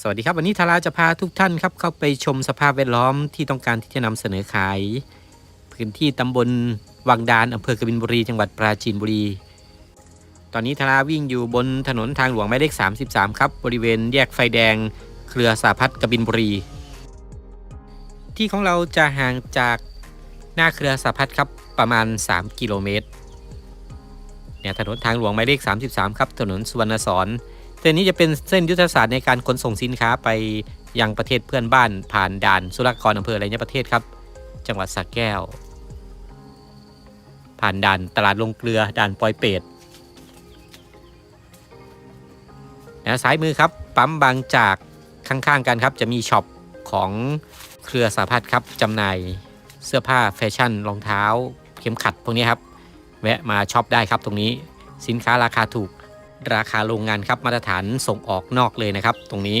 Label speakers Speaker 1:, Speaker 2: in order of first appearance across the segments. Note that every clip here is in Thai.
Speaker 1: สวัสดีครับ วันนี้ทาราจะพาทุกท่านครับเข้าไปชมสภาพแวดล้อมที่ต้องการที่จะนำเสนอขาย พื้นที่ตำบลวังดานอำเภอกบินบุรี จังหวัดปราจีนบุรี ตอนนี้ทาราวิ่งอยู่บนถนนทางหลวงหมายเลข 33 ครับ บริเวณแยกไฟแดง เครือสาพัฒกบินบุรี ที่ของเราจะห่างจากหน้าเครือสาพัฒครับประมาณ 3 กิโลเมตรเนี่ยถนนทางหลวงหมายเลข 33 ครับ ถนนสุวรรณสอน เส้นนี้จะเป็นเส้นยุทธศาสตร์ในการขนส่งสินค้าไปยังประเทศเพื่อนบ้านผ่านด่านสุรากรอำเภออะไรเนี่ยประเทศครับ จังหวัดสระแก้ว ผ่านด่านตลาดลงเกลือด่านปอยเป็ดนะซ้ายมือครับปั๊มบางจากข้างๆกันครับ จะมีช็อปของเครือสาพัฒนครับจำหน่ายเสื้อผ้าแฟชั่นรองเท้า เข็มขัดพวกนี้ครับ แวะมาช็อปได้ครับตรงนี้สินค้าราคาถูก ราคาโรงงานครับมาตรฐานส่งออกนอกเลยนะครับ ตรงนี้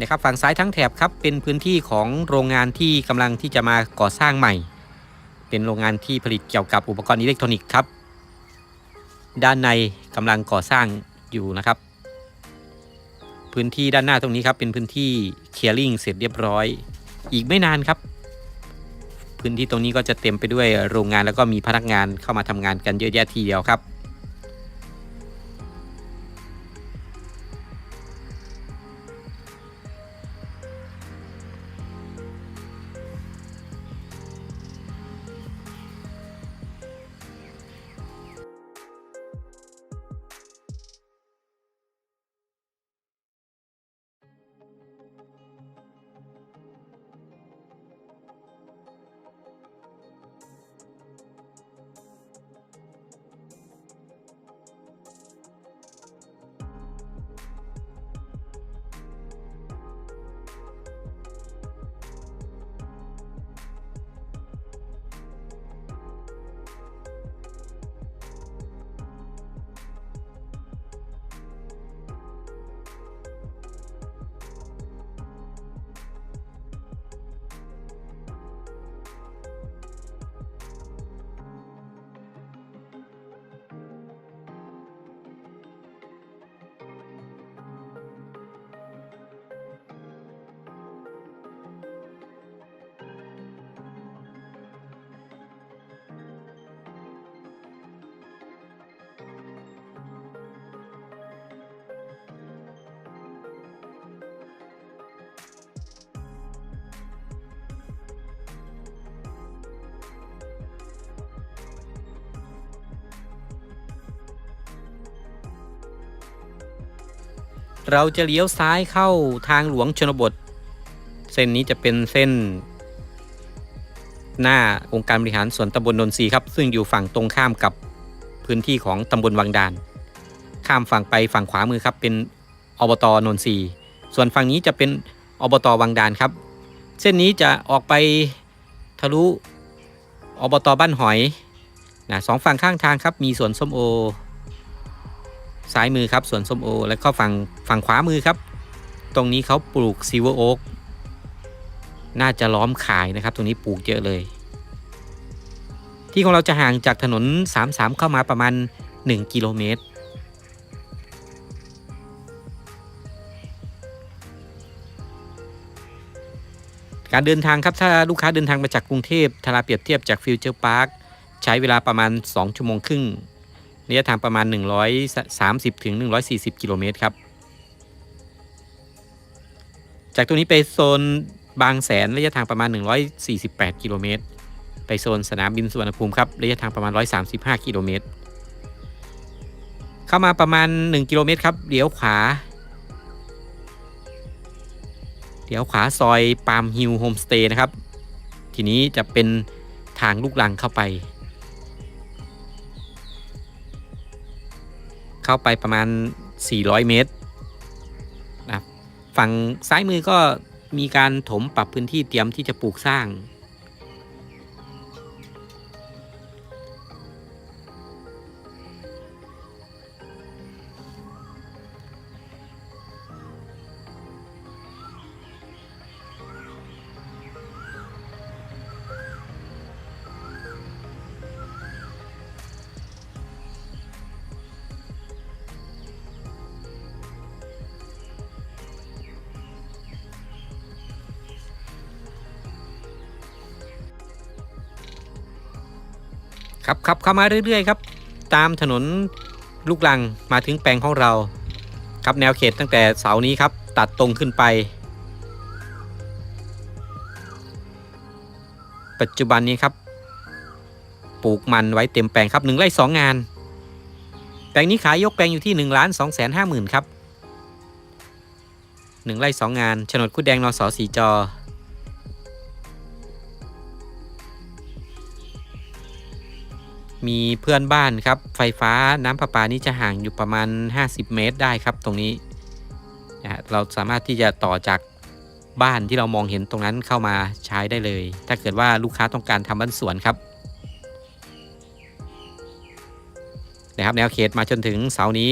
Speaker 1: นะครับฝั่งซ้ายทั้งแถบครับเป็นพื้นที่ของโรงงานที่กำลังที่จะมาก่อสร้างใหม่ เป็นโรงงานที่ผลิตเกี่ยวกับอุปกรณ์อิเล็กทรอนิกส์ครับ ด้านในกำลังก่อสร้างอยู่นะครับ พื้นที่ด้านหน้าตรงนี้ครับเป็นพื้นที่เคลียร์ลิงเสร็จเรียบร้อย อีกไม่นานครับ พื้นที่ตรงนี้ก็จะเต็มไปด้วยโรงงานแล้วก็มีพนักงานเข้ามาทำงานกันเยอะแยะทีเดียวครับ เราจะเลี้ยวซ้ายเข้าทางหลวงชนบท เส้นนี้จะเป็นเส้น หน้าองค์การบริหารส่วนตำบลนนทรีครับ ซึ่งอยู่ฝั่งตรงข้ามกับพื้นที่ของตำบลวังดาน ข้ามฝั่งไปฝั่งขวามือครับ เป็นอบตนนทรีส่วนฝั่งนี้จะเป็นอบตวังดานครับ เส้นนี้จะออกไปทะลุอบตบ้านหอยนะสองฝั่งข้างทางครับมีสวนส้มโอ ซ้ายมือครับสวนส้มโอ แล้วก็ฝั่งฝั่งขวามือครับ ตรงนี้เขาปลูกซิเวอร์โอ๊กน่าจะล้อมขายนะครับ ตรงนี้ปลูกเยอะเลย ที่ของเราจะห่างจากถนน 33 เข้ามาประมาณ 1 กิโลเมตร การเดินทางครับถ้าลูกค้าเดินทางมาจากกรุงเทพทาราเปรียบเทียบจากฟิวเจอร์พาร์คใช้เวลาประมาณ 2 ชั่วโมงครึ่ง ระยะทางประมาณ 130ถึง140 กิโลเมตรครับ จากตรงนี้ไปโซนบางแสนระยะทางประมาณ 148 กิโลเมตร ไปโซนสนามบินสุวรรณภูมิครับระยะทางประมาณ 135 กิโลเมตร เข้ามาประมาณ 1 กิโลเมตรครับเลี้ยวขวาเลี้ยวขวาซอยปามฮิลโฮมสเตย์นะครับ ทีนี้จะเป็นทางลูกลังเข้าไป เข้าไปประมาณ 400 เมตรนะฝั่งซ้ายมือก็มีการถมปรับพื้นที่เตรียมที่จะปลูกสร้าง ครับขับเข้ามาเรื่อยๆครับ ตามถนนลูกลังมาถึงแปลงของเรา ครับแนวเขตตั้งแต่เสานี้ครับ ตัดตรงขึ้นไป ปัจจุบันนี้ครับปลูกมันไว้เต็มแปลงครับหนึ่งไร่สองงาน แปลงนี้ขายยกแปลงอยู่ที่1นึ่งล้านสองแสนห้าหมื่นครับหนึ่งไร่สองงานโฉนดคุดแดงนอสอสีจอ มีเพื่อนบ้านครับ ไฟฟ้าน้ำประปานี่จะห่างอยู่ประมาณ 50 เมตรได้ครับตรงนี้นะฮะเราสามารถที่จะต่อจากบ้านที่เรามองเห็นตรงนั้นเข้ามาใช้ได้เลย ถ้าเกิดว่าลูกค้าต้องการทำบ้านสวนครับนะครับแนวเขตมาจนถึงเสานี้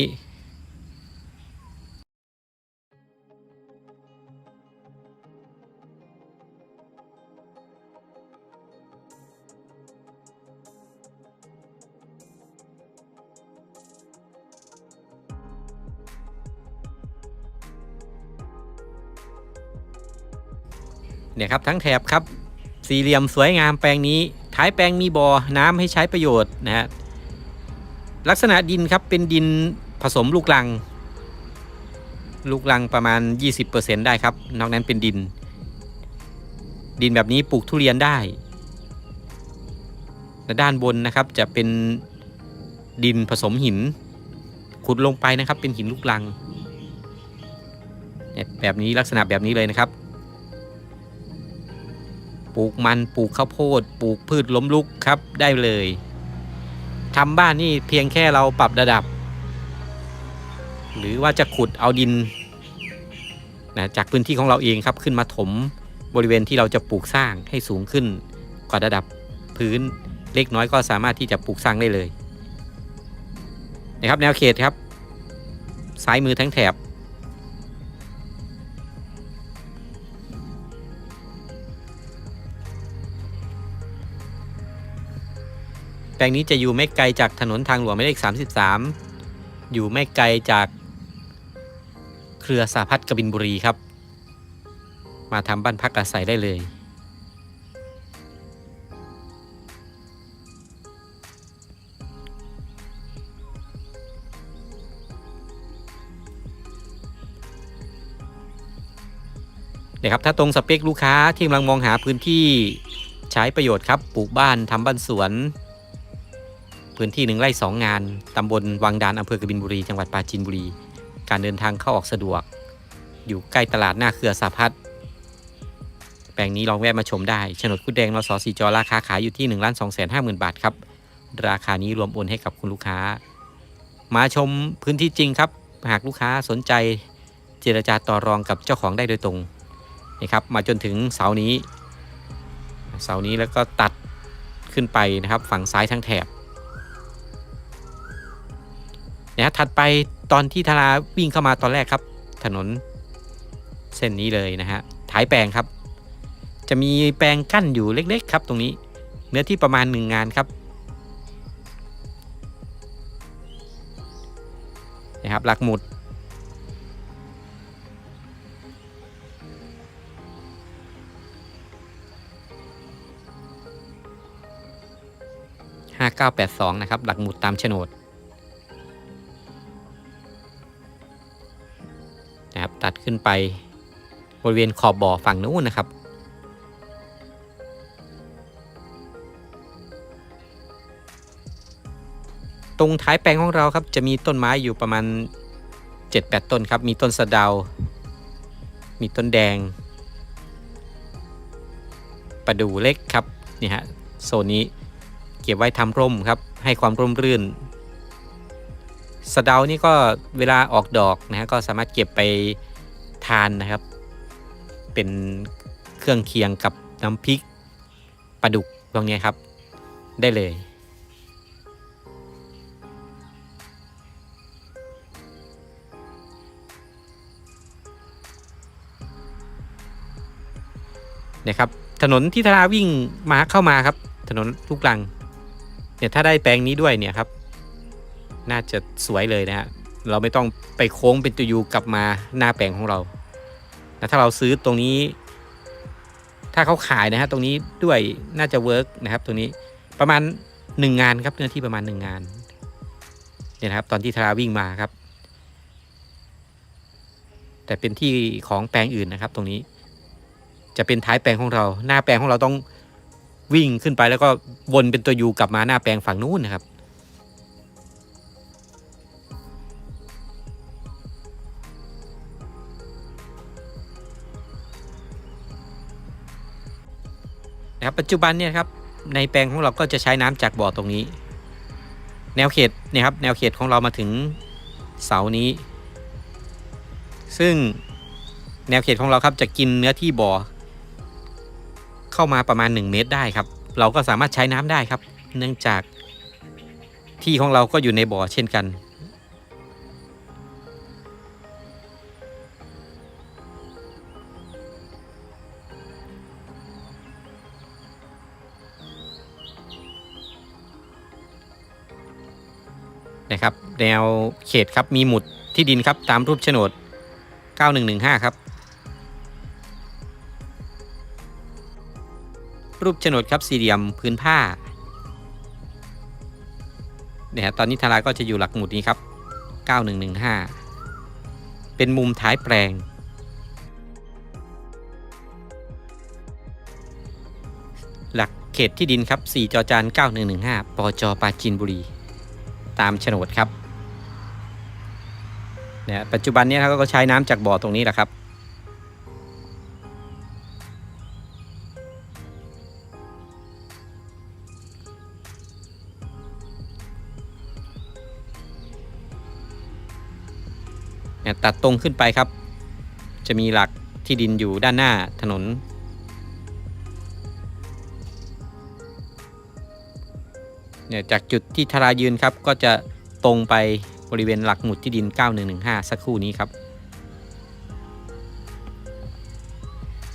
Speaker 1: ครับ ทั้งแถบครับ สี่เหลี่ยมสวยงามแปลงนี้ ท้ายแปลงมีบ่อน้ำให้ใช้ประโยชน์นะฮะลักษณะดินครับเป็นดินผสมลูกลัง ลูกลังประมาณ 20%ได้ครับ นอกนั้นเป็นดิน ดินแบบนี้ปลูกทุเรียนได้และด้านบนนะครับจะเป็นดินผสมหิน ขุดลงไปนะครับเป็นหินลูกลังแบบนี้ลักษณะแบบนี้เลยนะครับ ปลูกมันปลูกข้าวโพด ปลูกพืชล้มลุกครับได้เลยทำบ้านนี่เพียงแค่เราปรับระดับ หรือว่าจะขุดเอาดินนะจากพื้นที่ของเราเองครับขึ้นมาถมบริเวณที่เราจะปลูกสร้างให้สูงขึ้นกว่าระดับพื้นเล็กน้อยก็สามารถที่จะปลูกสร้างได้เลยนะครับแนวเขตครับ ซ้ายมือทั้งแถบ ปลงนี้จะอยู่ไม่ไกลจากถนนทางหลวงหมายเลข 33 อยู่ไม่ไกลจากเครือสาพัฒน์กบินบุรีครับ มาทำบ้านพักอาศัยได้เลยเนี่ยครับ ถ้าตรงสเปคลูกค้าที่กำลังมองหาพื้นที่ใช้ประโยชน์ครับ ปลูกบ้านทำบ้านสวน พื้นที่หนึ่งไร่สองงาน ตำบลวังดานอำเภอกบินบุรี จังหวัดปราจีนบุรี การเดินทางเข้าออกสะดวก อยู่ใกล้ตลาดหน้าเครือสาพัฒแปลงนี้ลองแวะมาชมได้โฉนดคุดแดงนสสีจอราคาขายอยู่ที่1นึ่งล้านสองแสนห้าหมื่นบาทครับ ราคานี้รวมโอนให้กับคุณลูกค้า มาชมพื้นที่จริงครับ หากลูกค้าสนใจเจรจาต่อรองกับเจ้าของได้โดยตรงนะครับ มาจนถึงเสานี้ เสานี้แล้วก็ตัดขึ้นไปนะครับ ฝั่งซ้ายทั้งแถบ นะฮะถัดไปตอนที่ธาราวิ่งเข้ามาตอนแรกครับ ถนนเส้นนี้เลยนะฮะท้ายแปลงครับ จะมีแปลงกั้นอยู่เล็กๆ ครับ ตรงนี้เนื้อที่ประมาณหนึ่งงานครับนะครับหลักหมุด 5982 นะครับ หลักหมุดตามโฉนด ขึ้นไปบริเวณขอบบ่อฝั่งนู้นนะครับ ตรงท้ายแปลงของเราครับจะมีต้นไม้อยู่ประมาณ 7-8 ต้นครับ มีต้นสะเดา มีต้นแดงประดู่เล็กครับนี่ฮะโซนนี้เก็บไว้ทำร่มครับให้ความร่มรื่นสะเดานี่ก็เวลาออกดอกนะฮะก็สามารถเก็บไปานนะครับ เป็นเครื่องเคียงกับน้ำพริกปลาดุกตรงนี้ครับ ได้เลยนี่ยครับ ถนนที่ธาราวิ่งมาเข้ามาครับ ถนนลูกลัง เนี่ยถ้าได้แปลงนี้ด้วยเนี่ยครับ น่าจะสวยเลยนะฮะเราไม่ต้องไปโค้งเป็นตัวยูกลับมาหน้าแปลงของเรา แต่ถ้าเราซื้อตรงนี้ ถ้าเขาขายนะฮะตรงนี้ด้วยน่าจะเวิร์กนะครับตรงนี้ประมาณหนึ่งงานครับเนื้อที่ประมาณหนึ่งงานเนี่ยนะครับ ตอนที่ทาราวิ่งมาครับ แต่เป็นที่ของแปลงอื่นนะครับ ตรงนี้ จะเป็นท้ายแปลงของเรา หน้าแปลงของเราต้องวิ่งขึ้นไปแล้วก็วนเป็นตัวยูกลับมาหน้าแปลงฝั่งนู้นนะครับ นะครับปัจจุบันเนี่ยครับในแปลงของเราก็จะใช้น้ำจากบ่อตรงนี้ แนวเขตเนี่ยครับแนวเขตของเรามาถึงเสานี้ ซึ่งแนวเขตของเราครับจะกินเนื้อที่บ่อ เข้ามาประมาณ 1 เมตรได้ครับ เราก็สามารถใช้น้ำได้ครับ เนื่องจากที่ของเราก็อยู่ในบ่อเช่นกัน แนวเขตครับมีหมุดที่ดินครับตามรูปโฉนด 9115 ครับ รูปโฉนดครับสี่เหลี่ยมพื้นผ้าเนี่ยตอนนี้ทาราก็จะอยู่หลักหมุดนี้ครับ 9115 เป็นมุมท้ายแปลง หลักเขตที่ดินครับ 4 จอจาน9115ปจปาจีนบุรี ตามโฉนดครับ เนี่ยปัจจุบันนี้เราก็ใช้น้ำจากบ่อตรงนี้แหละครับเนี่ยตัดตรงขึ้นไปครับ จะมีหลักที่ดินอยู่ด้านหน้าถนนเนี่ยจากจุดที่ทารายืนครับก็จะตรงไป บริเวณหลักหมุดที่ดิน 9115 สักครู่นี้ครับ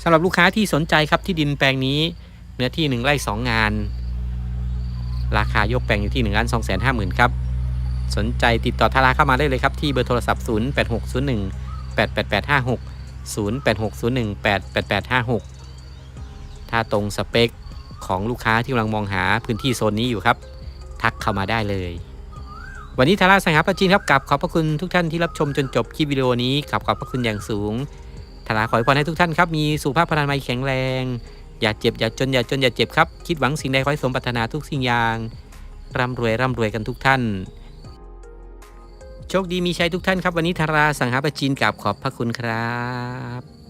Speaker 1: สำหรับลูกค้าที่สนใจครับที่ดินแปลงนี้เนื้อที่ 1ไร่2 งาน ราคายกแปลงอยู่ที่1ล้าน2 5 0 0 0 0 ครับ สนใจติดต่อทาราเข้ามาได้เลยครับ ที่เบอร์โทรศัพท์ 0860188856 0860188856 ถ้าตรงสเปคของลูกค้าที่กำลังมองหาพื้นที่โซนนี้อยู่ครับ ทักเข้ามาได้เลย วันนี้ทาราสังหาปจีนครับกับขอบพระคุณทุกท่านที่รับชมจนจบคลิปวิดีโอนี้กับขอบพระคุณอย่างสูงทาราขอให้พรให้ทุกท่านครับมีสุขภาพพลานามัยแข็งแรง อย่าเจ็บอย่าจนอย่าจนอย่าเจ็บครับคิดหวังสิ่งใดขอให้สมปรารถนาทุกสิ่งอย่างร่ำรวยร่ำรวยกันทุกท่าน โชคดีมีชัยทุกท่านครับ วันนี้ทาราสังหาปจีนกับขอบพระคุณครับ